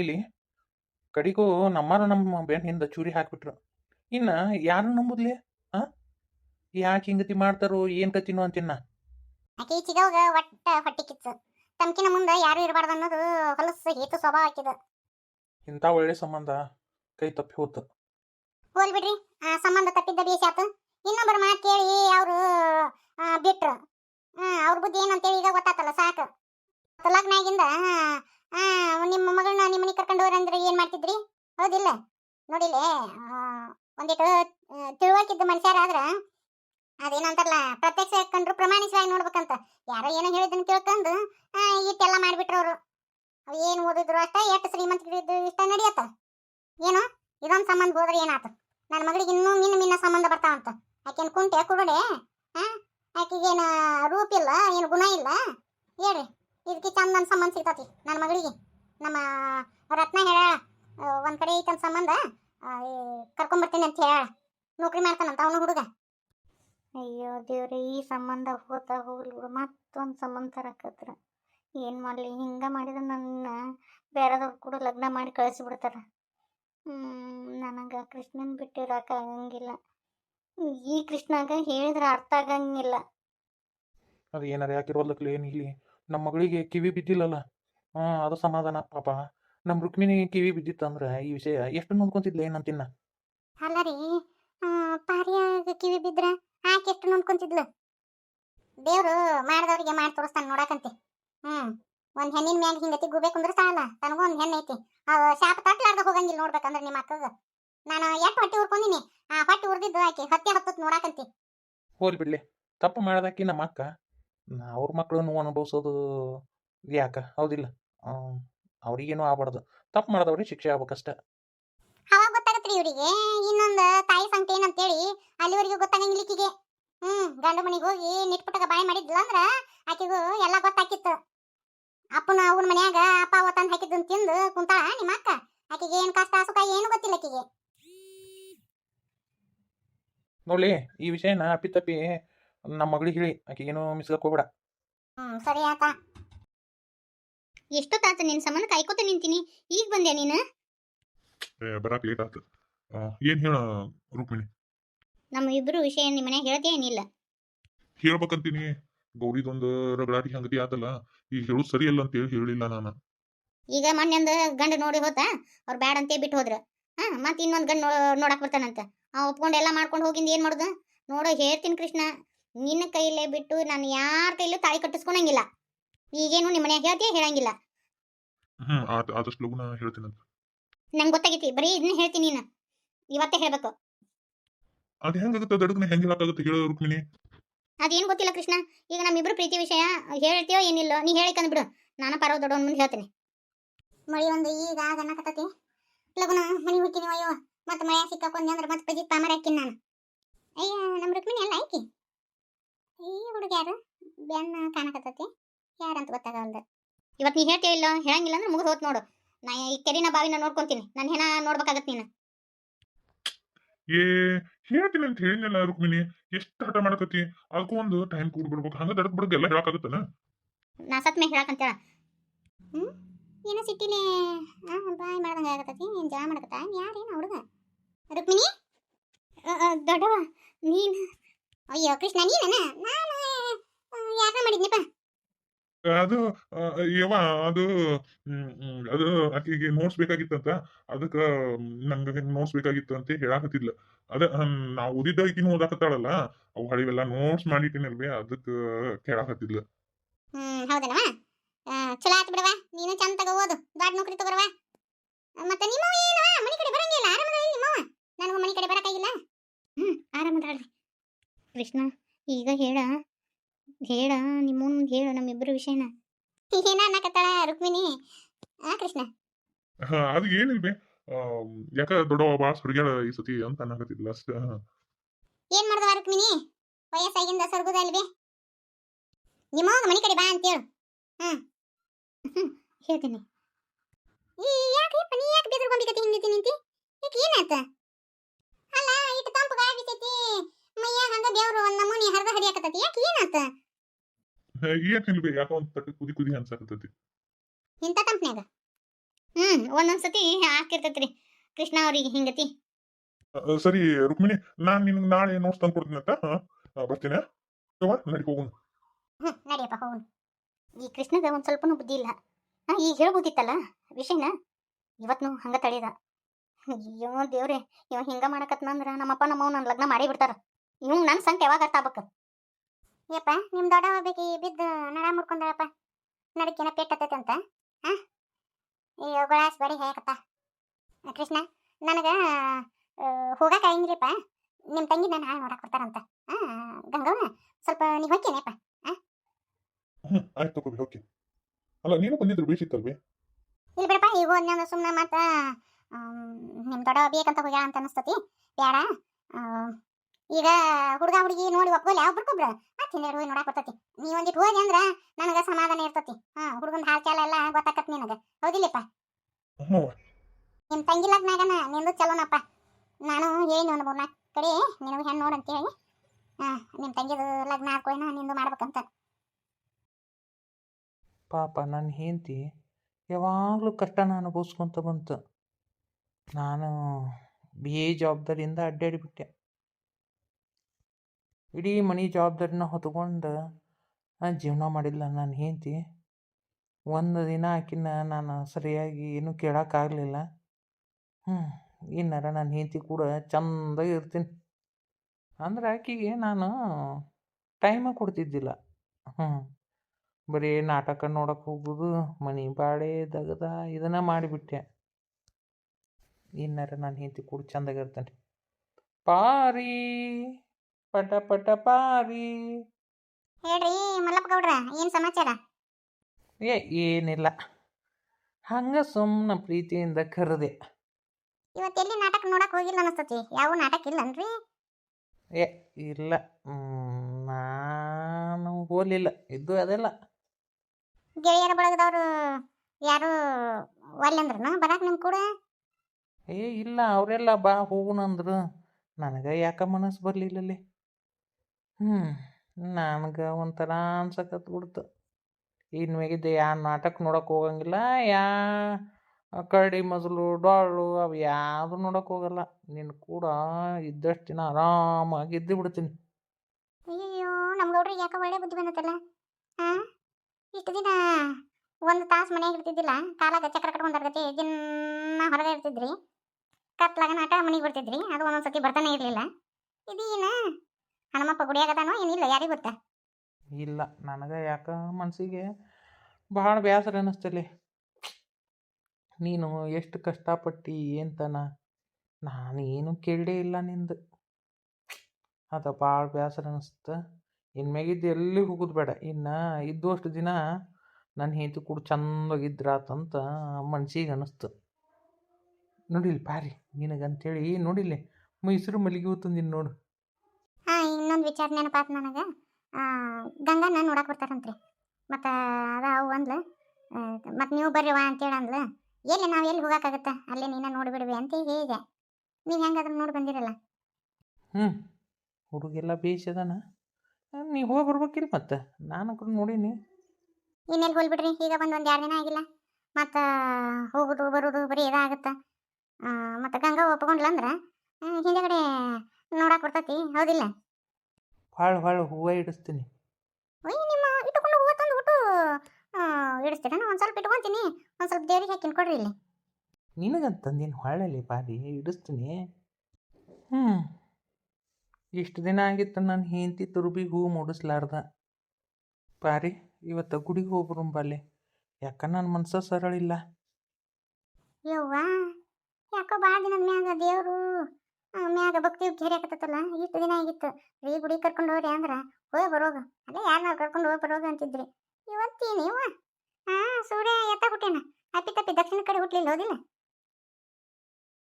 ನೀಲಿ ಕಡಿಗೂ ನಮ್ಮಾರ ನಮ್ಮ ಬೆನ್ನ ಹಿಂದೆ ಚೂರಿ ಹಾಕ್ಬಿಟ್ರು. ಇನ್ನ ಯಾರು ನಂಬುದ್ಲಿ? ಆ? ಯಾಕೆ ಹಿಂಗತಿ ಮಾಡ್ತಾರೋ ಏನು ಕತಿನೋ ಅಂತಿನ್ನ. ಆಕಿ ಚಿಗವ್ಗ ಒಟ್ಟ ಹೊಟ್ಟಿ ಕಿತ್ತು. ತಮ್ಕಿನ ಮುಂದೆ ಯಾರು ಇರಬಾರ್ದು ಅನ್ನೋದು ಹೊಲಸು ಹೇತು ಸ್ವಭಾವ ಆಕಿದ. ಇಂಥ ಒಳ್ಳೆ ಸಂಬಂಧ ಕೈ ತಪ್ಪಿ ಹೋತು. ಹೋಲ್ ಬಿಡ್ರಿ. ಆ ಸಂಬಂಧ ತಪ್ಪಿದ್ದ ಬೇಸಿ ಆತು. ಇನ್ನೊಬ್ಬರ ಮಾತು ಕೇಳಿ ಅವರು ಬಿಟ್ರು. ಅವ್ರ ಬುದ್ಧಿ ಏನಂತೇಳಿ ಈಗ ಗೊತ್ತಾತಲ್ಲ ಸಾಕು. ಲಗ್ನ ಆಗಿಂದ ನಿಮ್ಮ ಮಗಳನ್ನ ನಿಮ್ಮ ಮನೆಗೆ ಕರ್ಕೊಂಡು ಹೋಗ್ರಿ ಅಂದ್ರೆ ಏನ್ ಮಾಡ್ತಿದ್ರಿ? ಹೌದಿಲ್ಲ? ನೋಡಿಲ್ಲೇ ಒಂದಿಟ್ಟು ತಿಳುವಳಿಕಿದ್ದ ಮನುಷ್ಯರಾದ್ರ ಅದೇನಂತಾರಲ್ಲ ಪ್ರತ್ಯಕ್ಷ ಕಂಡ್ರು ಪ್ರಮಾಣಿಸವಾಗಿ ನೋಡ್ಬೇಕಂತ. ಯಾರೋ ಏನೋ ಹೇಳಿದ್ದನ್ನ ತಿಳ್ಕೊಂಡು ಆ, ಮಾಡ್ಬಿಟ್ರು ಅವರು ಏನು ಓದಿದ್ರು ಅಷ್ಟ ಎಷ್ಟು ಶ್ರೀಮಂತರಿದ್ದು ಇಷ್ಟ ನಡೆಯತ್ತ. ಏನು ಇದೊಂದು ಸಂಬಂಧ ಹೋದ್ರೆ ಏನಾಯ್ತು ನನ್ನ ಮಗಳಿಗೆ ಇನ್ನೂ ಮಿನ್ನ ಮಿನ್ನ ಸಂಬಂಧ ಬರ್ತಾವಂತ ಆಕೆನ್ ಕುಂಟೆ ಕುರುಡೆ ಆ ಆಕೆಗೇನು ರೂಪ ಇಲ್ಲ ಏನು ಗುಣ ಇಲ್ಲ? ಹೇಳ್ರಿ ಇದಕ್ಕೆ ಚಂದನ್ ಸಂಬಂಧ ಸಿಗ್ತತಿ ನನ್ನ ಮಗಳಿಗೆ. ನಮ್ಮ ರತ್ನ ಹೇಳ ಒಂದ್ ಕಡೆ ಈತನ ಸಂಬಂಧ ಕರ್ಕೊಂಡ್ಬರ್ತೀನಿ ಕರ್ಕೊಂಬರ್ತೀನಿ ಅಂತ ಹೇಳ ನೌಕರಿ ಮಾಡ್ತಾನಂತ ಅವನು ಹುಡುಗ. ಅಯ್ಯೋ ದೇವ್ರಿ ಈ ಸಂಬಂಧ ಹೋತ ಹೋಗ್ಲಿ ಮತ್ತೊಂದು ಸಂಬಂಧ ತರಕತ್ರ. ಏನು ಮಾಡಲಿ ಹಿಂಗೆ ಮಾಡಿದ್ರೆ ನನ್ನ ಬೇರೆದವ್ರು ಕೂಡ ಲಗ್ನ ಮಾಡಿ ಕಳಿಸ್ಬಿಡ್ತಾರ. ನನಗೆ ಕೃಷ್ಣನ್ ಆಗಂಗಿಲ್ಲ. ಈ ಕೃಷ್ಣಾಗ ಹೇಳಿದ್ರೆ ಅರ್ಥ ಆಗಂಗಿಲ್ಲ. ಅದು ಏನಾರ ಯಾಕಿರೋದಕ್ಲೆ ಏನಿಲ್ಲ ನಮ್ಮ ಮಗಳಿಗೆ ಕಿವಿ ಬಿದ್ದಿಲ್ಲಲ್ಲ? ಹಾಂ ಅದು ಸಮಾಧಾನ ಪಾಪ. ನಮ್ಮ ರುಕ್ಮಿಣಿ ಕಿವಿ ಬಿದ್ದಿತ್ತಂದ್ರೆ ಈ ವಿಷಯ ಎಷ್ಟು ನೊಂದ್ಕೊಂತಿದ್ಲೆ ಏನಂತಿನ್ನ? ಅಲ್ಲ ರೀ ಪಾರಿಯಾಗ ಕಿವಿ ಬಿದ್ರ ಆಕೆ ಎಷ್ಟು ನೊಂದ್ಕೊಂತಿದ್ಲು? ದೇವ್ರು ಮಾಡಿದವ್ರಿಗೆ ಮಾಡಿ ತೋರಿಸ್ತಾನೆ ನೋಡಕಂತೆ. ಹ್ಮ್ ಒಂದ್ ಹೆಣ್ಣಿನ ಮ್ಯಾಗ ಹಿಂಗತಿ ಗುಬೇಕ್ ಅಂದ್ರೆ ಸಾಲ ತನಗೂ ಒಂದ್ ಹೆಣ್ಣು ಐತಿ. ಅವ ಶಾಪ ತಟ್ಲಾರ್ದ ಹೋಗಂಗಿಲ್ಲ ನೋಡ್ಬೇಕಂದ್ರೆ ನಿಮ್ಮ ಅಕ್ಕಗ. ನಾನು ಎಷ್ಟು ಹೊಟ್ಟೆ ಉರ್ಕೊಂಡಿನಿ ಆ ಹೊಟ್ಟೆ ಉರ್ದಿದ್ದು ಆಕೆ ಹತ್ತೆ ಹತ್ತತ್ ನೋಡಕಂತಿ. ಹೋಲ್ ಬಿಡ್ಲಿ ತಪ್ಪು ಮಾಡ್ದಾಕಿ ನಮ್ಮ ಅಕ್ಕ. ಅವ್ರ ಮಕ್ಕಳು ನೋವು ಅನುಭವಿಸೋದು ಯಾಕ? ಹೌದಿಲ್ಲ. ಅವ್ರಿಗೇನು ಆಗ್ಬಾರ್ದು. ತಪ್ಪು ಮಾಡಿದವ್ರಿಗೆ ಶಿಕ್ಷೆ ಆಗ್ಬೇಕಷ್ಟೆ. ಅವಾಗ ಗೊತ್ತಾಗತ್ರಿ ಇವರಿಗೆ. ಇನ್ನೊಂದು ತಾಯಿ ಸಂತೆ ಏನಂತೇಳಿ ಅಲ್ಲಿವರೆಗೂ ಗೊತ್ತಾಗಂಗಿಲ್ಲ ಈಕಿಗೆ. ಹ್ಮ್ ಗಂಡು ಮನೆಗೆ ಹೋಗಿ ನಿಟ್ಪುಟ್ಟಗ ಬಾಯಿ ಮಾಡಿದ್ಲ ಅಂದ್ರ ಆಕಿಗೂ ಎಲ್ಲ ಗೊತ್ತಾಕಿತ್ತು. ಅಪ್ಪನ ಅವನ ಮನ್ಯಾಗ ಅಪ್ಪ ಅವ ತಂದು ಹಾಕಿದ್ದನ್ ತಿಂದು ಕುಂತಾಳ ನಿಮ್ಮ ಅಕ್ಕ? ಆಕಿಗೆ ಏನು ಕಷ್ಟ ಸುಖ ಏನು ಗೊತ್ತಿಲ್ಲ ಆಕಿಗೆ. ನೋಡ್ಲಿ ಈ ವಿಷಯನ ಅಪ್ಪಿತಪ್ಪಿ ನಮ್ಮ ಮಗಳಿಗೆ ಹೇಳಿ. ಆಕೆಗೇನು ಮಿಸ್ಗಕ್ಕೆ ಹೋಗ್ಬೇಡ. ಹ್ಮ್ ಸರಿ ಆತ. ಎಷ್ಟೊತ್ತಾತ ನಿನ್ ಸಂಬಂಧ ಕಾಯ್ಕೋತ ನಿಂತೀನಿ? ಈಗ ಬಂದೆ ನೀನು? ಬರಾಕ್ ಲೇಟ್ ಆತು. ಏನ್ ಹೇಳ ರುಕ್ಮಿಣಿ? ನಮ್ಮ ಇಬ್ರು ವಿಷಯ ನಿಮ್ಮ ಮನ್ಯಾಗ ಹೇಳ್ತೇ ಏನಿಲ್ಲ. ಹೇಳ್ಬೇಕಂತೀನಿ. ಗೌರಿದೊಂದು ರಗಡಾಟಿ ಹಂಗತಿ ಆತಲ್ಲ ಈಗ ಹೇಳು ಸರಿ ಅಲ್ಲ ಅಂತೇಳಿ ಹೇಳಿಲ್ಲ ನಾನು. ಈಗ ಮೊನ್ನೆಂದ ಗಂಡ ನೋಡಿ ಹೋತ ಅವ್ರು ಬ್ಯಾಡ ಅಂತೇ ಬಿಟ್ಟು ಹೋದ್ರ. ಹಾ ಮತ್ತೆ ಇನ್ನೊಂದು ಗಂಡ ನೋಡಕ್ ಬರ್ತಾನಂತ. ಆ ಒಪ್ಕೊಂಡು ಎಲ್ಲ ಮಾಡ್ಕೊಂಡು ಹೋಗಿಂದ ಏನ್ ಮಾಡುದು? ನೋಡೋ ಹೇಳ್ತೀನಿ ಕೃಷ್ಣ. ನಿನ್ನ ಕೈಲೇ ಬಿಟ್ಟು ನಾನು ಯಾರ ಕೈಲೂ ತಾಳಿ ಕಟ್ಟಿಸ್ಕೊಳಂಗಿಲ್ಲ. ಈಗೇನು ನಿಮ್ಮ ಮನ್ಯಾಗ ಹೇಳ್ತೀಯ ಹೇಳಂಗಿಲ್ಲ. ಹ್ಮ್ ಆತ ಆದಷ್ಟು ಲಗುನ ಹೇಳ್ತೀನಂತ ನಂಗೆ ಗೊತ್ತಾಗೈತಿ ಬರೀ ಇದನ್ನ ಹೇಳ್ತೀನಿ ನೀನು. ಇವತ್ತೇ ಹೇಳ್ಬೇಕು. ಅದ್ ಹೆಂಗಾಗುತ್ತೆ ದಡಗ್ನ ಹೆಂಗ್ ಹೇಳಕ್ಕಾಗತ್ತೆ ಹೇಳೋ ರುಕ್ಮಿಣಿ. ಅದೇನ್ ಗೊತ್ತಿಲ್ಲ ಕೃಷ್ಣ ಈಗ ನಮ್ಮಿಬ್ರು ಪ್ರೀತಿ ವಿಷಯ ಹೇಳ್ತೀಯೋ ಏನಿಲ್ಲ ನೀ ಹೇಳಿಕಂದ್ ಬಿಡು ನಾನು ಪರವ ದೊಡ್ಡವನ್ ಮುಂದೆ ಹೇಳ್ತೀನಿ. ಮಳಿ ಒಂದು ಈಗ ಆಗನ್ನಕತ್ತತಿ ಲಗುನ ಮನಿ ಹುಟ್ಟಿನಿ ಅಯ್ಯೋ ಮತ್ತೆ ಮಳೆ ಸಿಕ್ಕಾಕೊಂಡೆ ಅಂದ್ರೆ ಮತ್ತೆ ಪಜಿತ್ ಪಾಮರ ಹಾಕಿನ ನಾನು. ಅಯ್ಯ ನಮ್ಮ ರುಕ್ಮಿಣಿ ಎಲ್ಲ ಆಕಿ ಈ ಹುಡುಗ ಯಾರು ಬೆನ್ನ ಕಾಣಕತ್ತತಿ. ಯಾರಂತ ಗೊತ್ತಾಗಲ್ದು ಇವತ್ತು ನೀ ಹೇಳ್ತೀಯ ಇಲ್ಲ ಹೇಳಂಗಿಲ್ಲ ಅಂದ್ರೆ ಮುಗಿದು ಹೋತ್ ನೋಡು. ನಾ ಈ ಕೆರಿನ ಬಾವಿನ ನೋಡ್ಕೊಂತೀನಿ. ನನ್ನ ಹೆಣ ನೋಡ್ಬೇಕಾಗತ್ತೆ ನೀನು. ಏ ಹೇಳ್ತೀನಿ ಅಂತ ಹೇಳಿಲ್ಲ ರುಕ್ಮಿಣಿ. ಎಷ್ಟು ಹಠ ಮಾಡಕತ್ತಿ? ಅದಕ್ಕೂ ಒಂದು ಟೈಮ್ ಕೂಡ ಬಿಡ್ಬೇಕು. ಹಂಗ ದಡಕ್ ಬಿಡಕ್ ಎಲ್ಲ ಹೇಳಕ್ಕಾಗತ್ತಲ್ಲ ನಾ ಸತ್ ಮೇಲೆ ಹೇಳಕಂತೇಳ ಹ್ಮ್? ಏನೋ ಸಿಟ್ಟಿಲೇ? ಆ ಬಾಯ್ ಮಾಡ್ದಂಗೆ ಆಗತ್ತತಿ ಏನು ಜಳ ಮಾಡಕತ್ತ? ಯಾರೇನು ಹುಡುಗ? ರುಕ್ಮಿಣಿ? ದೊಡ್ಡವ ನೀನು? ಅಯ್ಯೋ ಕೃಷ್ಣ ನೀನ ನಾನು ಯಾರನ್ನ ಮಾಡಿದ್ನಿಪ್ಪ? ಅದು ಯವ್ವ, ಅದು ಅದು ಆಕಿಗೆ ನೋಟ್ಸ್ ಬೇಕಾಗಿತ್ತಂತ ಅದಕ್ಕ ನಂಗೆ ನೋಟ್ಸ್ ಬೇಕಾಗಿತ್ತು ಅಂತ ಹೇಳಾಕತ್ತಿದ್ಲ. ಅದ ನಾ ಓದಿದ್ದ ಈಕಿನ ಓದಾಕತ್ತಾಳಲ್ಲ. ಅವು ಹಳಿವೆಲ್ಲ ನೋಟ್ಸ್ ಮಾಡಿಟ್ಟಿನಲ್ವೇ ಅದಕ್ಕ ಕೇಳಾಕತ್ತಿದ್ಲ. ಚಲೋ ಚಂದ ಓದು. ದೊಡ್ಡ ತಗೋರವಾ. ಕೃಷ್ಣ, ಈಗ ಹೇಳ. ಹೇಳ ನಿಮ್ಮ ಮುಂದೆ ಹೇಳು ನಮ್ಮಿಬ್ಬರ ವಿಷಯನ. ಏನ ಅನ್ನಕತ್ತಾಳ ರುಕ್ಮಿಣಿ? ಆ ಕೃಷ್ಣ? ಹಾ ಅದು ಏನಿಲ್ವೇ ಆ, ಯಾಕ ದೊಡ್ಡವ ಬಾಳ ಸುರಿಗೇಳ ಈ ಸತಿ ಅಂತ ಅನ್ನಕತ್ತಿದ್ಲ ಅಷ್ಟ. ಏನ್ ಮಾಡ್ದವ ರುಕ್ಮಿಣಿ? ವಯಸ್ಸಾಗಿಂದ ಬೇ. ನಿಮ್ಮ ಮನೆ ಕಡೆ ಬಾ ಅಂತೇಳು. ಹ್ಮ್ ಹೇಳ್ತೀನಿ. ಈ ಯಾಕೆ ನೀ ಯಾಕೆ ಬೆದರ್ಕೊಂಬಿಕತಿ ಹಿಂಗತಿ ನಿಂತಿ ಈಗ ಏನಾತ ಅಲ್ಲ ಇಟ್ಟು ತಂಪು ಗಾಳಿ ಬಿಸೈತಿ ಮೈಯ ಹಂಗ ದೇವ್ರು ಒಂದ್ ನಮೂನಿ ಹರಿದ ಹರಿಯಾಕತ್ತತಿ. ಯಾಕೆ ಏನಾತ ತಿನ್ಬೇಕು ಯಾಕೋ ಒಂದ್ ಕುದಿ ಕುದಿ ಅನ್ಸಾಕತ್ತೈತಿ. ಇಂಥ ತಂಪ್ನ್ಯಾಗ ಹ್ಮ್ ಒಂದೊಂದ್ ಸತಿ ಹಾಕಿರ್ತೈತ್ರಿ ಕೃಷ್ಣ ಅವ್ರಿಗೆ ಹಿಂಗತಿ. ಸರಿ ರುಕ್ಮಿಣಿ ನಾನ್ ನಿನ್ಗೆ ನಾಳೆ ನೋಟ್ಸ್ ತಂದು ಕೊಡ್ತೀನಿ ಅಂತ ಬರ್ತೀನಿ ನಡಿ ಹೋಗೋಣ. ಹ್ಮ್ ನಡಿಯಪ್ಪ ಹೋಗೋಣ. ಈ ಕೃಷ್ಣದ ಒಂದ್ ಸ್ವಲ್ಪನೂ ಬುದ್ಧಿ ಇಲ್ಲ. ಹಾ ಈಗ ಹೇಳ್ಬೋದಿತ್ತಲ್ಲ ವಿಷಯನ? ಇವತ್ನು ಹಂಗ ತಳಿದ ಅಯ್ಯೋ ದೇವ್ರೆ ಇವ ಹಿಂಗ ಮಾಡಕತ್ನಂದ್ರ ನಮ್ಮಪ್ಪ ನಮ್ಮವ್ ನನ್ನ ಲಗ್ನ ಮಾಡಿ ಬಿಡ್ತಾರ. ಇವ್ ನನ್ ಸಂಖ್ಯೆ ಯಾವಾಗ ಅರ್ಥ ಆಗ್ಬೇಕ? ಯಪ್ಪ ನಿಮ್ಮ ದೊಡ್ಡ ಬೇಕಿ ಬಿದ್ದು ನಡ ಮುರ್ಕೊಂಡಳಪ್ಪ. ನಡಕಿನ ಪೇಟತೈತೆ ಅಂತ ಹಾ? ಈ ಗುಳಾಸ್ ಬಡಿ ಹೇಳಕತ್ತ. ಕೃಷ್ಣ ನನಗೆ ಹೋಗಕ್ಕೆ ಹೋಗಾಕ ನಿಮ್ಮ ನಿಮ್ ತಂಗಿ ನಾನು ಹಾಳು ನೋಡಕ್ ಕೊಡ್ತಾರಂತ ಹಾ ಗಂಗವ್ವ ಸ್ವಲ್ಪ ನೀವ್ ಹೊಕ್ಕೇನೆಪ್ಪ ಹ್ಮ್ ಆಯ್ತು ತಗೋಬಿ ಹೋಗಿ ಅಲ್ಲ ನೀನು ಬಂದಿದ್ರು ಬೀಸಿತ್ತಲ್ವೇ ಇಲ್ಲಿ ಬಿಡಪ್ಪ ಈಗ ಹೋದ್ನ ಸುಮ್ಮನೆ ಮತ್ತ ನಿಮ್ಮ ದೊಡ್ಡ ಬೇಕಂತ ಹೋಗ್ಯಾಳ ಅಂತ ಅನಿಸ್ತತಿ ಬೇಡ ಈಗ ಹುಡುಗ ಹುಡುಗಿ ನೋಡಿ ಒಪ್ಕೊಲ್ಲ ಯಾವ ಬಿಡ್ಕೊಬ್ರ ಹಿಂದೆ ಹೋಗಿ ನೋಡಕ್ ಬರ್ತತಿ. ನೀ ಒಂದಿಟ್ಟು ಹೋಗಿ ಅಂದ್ರ ನನಗ ಸಮಾಧಾನ ಇರ್ತತಿ. ಹಾ ಹುಡುಗನ ಹಾಲ್ ಚಾಲ ಎಲ್ಲ ಗೊತ್ತಾಕತ್ ನಿನಗ. ಹೌದಿಲ್ಲಪ್ಪ? ನಿಮ್ ಲಗ್ನ ಲಗ್ನಾಗನ ನಿಂದು ಚಲೋನಪ್ಪ. ನಾನು ಏನು ಒಂದು ಮೂರ್ನಾಲ್ಕು ಕಡೆ ನಿನಗೆ ಹೆಣ್ಣು ನೋಡಂತೇಳಿ ಹಾ ನಿಮ್ಮ ತಂಗಿದು ಲಗ್ನ ಹಾಕೋಯ್ನ ನಿಂದು ಮಾಡ್ಬೇಕಂತ. ಪಾಪ ನನ್ನ ಹೆಂಡತಿ ಯಾವಾಗಲೂ ಕಷ್ಟನ ಅನುಭವಿಸ್ಕೊಂತ ಬಂತು. ನಾನು ಬಿ ಎ ಜವಾಬ್ದಾರಿಯಿಂದ ಅಡ್ಡಾಡಿಬಿಟ್ಟೆ ಇಡೀ ಮನೆ ಜವಾಬ್ದಾರಿನ ಹೊತ್ಕೊಂಡು ಜೀವನ ಮಾಡಿಲ್ಲ ನನ್ನ ಹೆಂಡತಿ. ಒಂದು ದಿನ ಆಕಿನ ನಾನು ಸರಿಯಾಗಿ ಏನೂ ಕೇಳೋಕ್ಕಾಗಲಿಲ್ಲ ಹ್ಞೂ ಏನಾರ ನನ್ನ ಹೆಂಡತಿ ಕೂಡ ಚಂದಾಗಿ ಇರ್ತೀನಿ. ಅಂದ್ರೆ ಆಕಿಗೆ ನಾನು ಟೈಮ ಕೊಡ್ತಿದ್ದಿಲ್ಲ. ಹ್ಞೂ ಬರೀ ನಾಟಕ ನೋಡಕ್ಕೆ ಹೋಗೋದು, ಮನೆ ಬಾಡೆ ದಗದ ಇದನ್ನ ಮಾಡಿಬಿಟ್ಟೆ. ಏನಾರ ನಾನು ಹೆಂಡತಿ ಕೂಡ ಚಂದಾಗಿರ್ತಾನೆ ಪಾರಿ! ಪಟ ಪಟ ಪಾರಿ. ಹೇಳ್ರಿ ಮಲ್ಲಪ್ಪ ಗೌಡ್ರ ಏನ್ ಸಮಾಚಾರ? ಏ ಏನಿಲ್ಲ. ಹಂಗ ಸುಮ್ಮನೆ ಪ್ರೀತಿಯಿಂದ ಕರೆದೆ. ಇವತ್ತು ಎಲ್ಲಿ ನಾಟಕ ನೋಡಕ್ ಹೋಗಿಲ್ಲ ಅನಸ್ತತಿ. ಯಾವ ನಾಟಕ ಇಲ್ಲನ್ರಿ? ಏ ಇಲ್ಲ. ಮ್, ನಾನು ಹೋಲಿಲ್ಲ. ಇದ್ದು ಅದೆಲ್ಲ. ಗೆಳೆಯರ ಬಳಗದವರು ಯಾರು ಒಲ್ಲೆಂದ್ರನ ಬರಾಕ್ ನಿಮ್ ಕೂಡ? ಏ ಇಲ್ಲ. ಅವರೆಲ್ಲ ಬಾ ಹೋಗುಣಂದ್ರು. ನನಗೆ ಯಾಕೆ ಮನಸ್ಸು ಬರಲಿಲ್ಲಲ್ಲಿ? ಹ್ಞೂ ನನಗೆ ಒಂಥರ ಅನ್ಸಕತ್ ಬಿಡ್ತು. ಇನ್ನು ಮೇಗಿದ್ದೆ ಯಾ ನಾಟಕ ನೋಡೋಕೆ ಹೋಗಂಗಿಲ್ಲ, ಯಾ ಕರಡಿ ಮಜಲು ಡೊಳ್ಳು ಅವು ಯಾವುದು ನೋಡಕ್ಕೆ ಹೋಗಲ್ಲ. ನಿನ್ನ ಕೂಡ ಇದ್ದಷ್ಟು ದಿನ ಆರಾಮಾಗಿ ಇದ್ದು ಬಿಡ್ತೀನಿ. ಅಯ್ಯೋ ನಮ್ಗೆ ಗೌಡ್ರಿಗೆ ಯಾಕೆ ಒಳ್ಳೆ ಬುದ್ಧಿ ಬಂದತ್ತಲ್ಲ ಹಾಂ ಇಷ್ಟು ದಿನ ಒಂದು ತಾಸು ಮನೆಯಾಗ ಇರ್ತಿದ್ದಿಲ್ಲ, ಕಾಲಾಗ ಚಕ್ರ ಕಟ್ಕೊಂಡು ಬರ್ತೈತಿ ದಿನ ಹೊರಗೆ ಇರ್ತಿದ್ರಿ. ಕತ್ಲಾಗ ನಾಟ ಮನೆಗೆ ಬರ್ತಿದ್ರಿ, ಅದು ಒಂದೊಂದು ಬರ್ತಾನೆ ಇರಲಿಲ್ಲ. ಇದೇನ? ಹನುಮಪ್ಪ ಗುಡಿಯಾಗದಾನೋ ಏನಿಲ್ಲ ಯಾರಿಗೆ ಗೊತ್ತಾ? ಇಲ್ಲ, ನನಗೆ ಯಾಕ ಮನಸ್ಸಿಗೆ ಭಾಳ ಬೇಸರ ಅನ್ನಿಸ್ತಲ್ಲಿ ನೀನು ಎಷ್ಟು ಕಷ್ಟಪಟ್ಟು ಏನ್ತನ ನಾನು ಏನು ಕೇಳೇ ಇಲ್ಲ ನಿಂದು. ಅದು ಭಾಳ ಬೇಸರ ಅನ್ನಿಸ್ತು ಇನ್ಮ್ಯಾಗಿದ್ದು ಎಲ್ಲಿ ಹೋಗೋದು ಬೇಡ. ಇನ್ನು ಇದ್ದಷ್ಟು ದಿನ ನನ್ನ ಹೆಂಡತಿ ಕೂಡ ಚಂದಾಗಿದ್ರಾತಂತ ಮನ್ಸಿಗೆ ಅನ್ನಿಸ್ತು ನೋಡಿಲಿ ಪಾರಿ, ನಿನಗಂತೇಳಿ ನೋಡಿಲ್ಲ, ಮೈಸೂರು ಮಲ್ಲಿಗೆ ಹೂ ತಂದಿನಿ ನೋಡು. ಇನ್ನೊಂದು ವಿಚಾರ ನೆನಪಾತು ನನಗೆ. ಗಂಗನ ನೋಡಕ್ ಬರ್ತಾರಂತ್ರಿ. ಮತ್ತು ಅದ ಅವು ಅಂದ್ಲು ಮತ್ತು ನೀವು ಬರ್ರಿ ವಾ ಅಂತೇಳಿ ಅಂದ್ಲು ಎಲ್ಲಿ ನಾವು ಎಲ್ಲಿ ಹೋಗಕ್ಕಾಗತ್ತೆ ಅಲ್ಲೇ ನೀನ ನೋಡಿಬಿಡ್ವಿ ಅಂತ ಹೇಳಿದೆ ನೀವು ಹೆಂಗಾದ್ರೂ ನೋಡಿ ಬಂದಿರಲ್ಲ. ಹ್ಞೂ ಹುಡುಗೆಲ್ಲ ಬೇಸದನ ನೀವು ಹೋಗಿ ಬರ್ಬೇಕಿಲ್ಲ ಮತ್ತೆ ನಾನು ಕೂಡ ನೋಡೀನಿ. ಇನ್ನೆಲ್ಲಿ ಹೋಲ್ಬಿಡ್ರಿ ಈಗ ಬಂದು ಒಂದು ಎರಡು ದಿನ ಆಗಿಲ್ಲ. ಮತ್ತು ಹೋಗೋದು ಬರೋದು ಬರೀ ಇದಾಗತ್ತೆ ಮತ್ತು ಗಂಗಾ ಒಪ್ಕೊಂಡ್ಲಂದ್ರೆ ಹಿಂದೆಗಡೆ ನೋಡಕ್ಕೆ ಬರ್ತೈತಿ ಹೌದಿಲ್ಲ? ಭಾಳ ಹೊಳ್ ಹೂವು ಇಡಿಸ್ತೀನಿ. ಒಯ್ ನಿಮ್ಮ ಇಟ್ಕೊಂಡು ಹೂವು ತಂದು ಬಿಟ್ಟು ಇಡಿಸ್ತೀರ ಒಂದು ಸ್ವಲ್ಪ ಇಟ್ಕೊಂತೀನಿ ಒಂದು ಸ್ವಲ್ಪ ದೇವ್ರಿಗೆ ಹಾಕಿ ಕೊಡ್ರಿ ಇಲ್ಲಿ. ನಿನಗಂತಂದಿನ ಹೊಳ್ಳಲಿ ಬಾರಿ ಇಡಿಸ್ತೀನಿ. ಹ್ಞೂ ಇಷ್ಟು ದಿನ ಆಗಿತ್ತು ನನ್ನ ಹೆಂಡತಿ ತುರುಬಿ ಹೂ ಮೂಡಿಸ್ಲಾರ್ದ. ಪಾರಿ ಇವತ್ತು ಗುಡಿಗೆ ಹೋಗ್ಬರುಂಬಲ್ಲಿ ಯಾಕ ನನ್ನ ಮನ್ಸ ಸರಳಿಲ್ಲ? ಯವ್ವ ಯಾಕೋ ಭಾಳ ದಿನದ ಮ್ಯಾಗ ದೇವರು ಮ್ಯಾಗ ಭಕ್ತಿ ಘೇರಿ ಹಾಕತ್ತಲ್ಲ ಇಷ್ಟು ದಿನ ಆಗಿತ್ತು. ರೀ ಗುಡಿ ಕರ್ಕೊಂಡು ಹೋಗ್ರಿ ಅಂದ್ರೆ, ಹೋಗಿ ಬರೋಗ. ಅದೇ ಯಾರನ್ನ ಕರ್ಕೊಂಡು ಹೋಗಿ ಬರೋಗ ಅಂತಿದ್ರಿ. ಇವತ್ತೇನು ಇವ ಹಾ, ಸೂರ್ಯ ಎತ್ತ ಹುಟ್ಟೇನ? ಅಪ್ಪಿ ತಪ್ಪಿ ದಕ್ಷಿಣ ಕಡೆ ಹುಟ್ಲಿಲ್ಲ ಹೋದಿಲ್ಲ?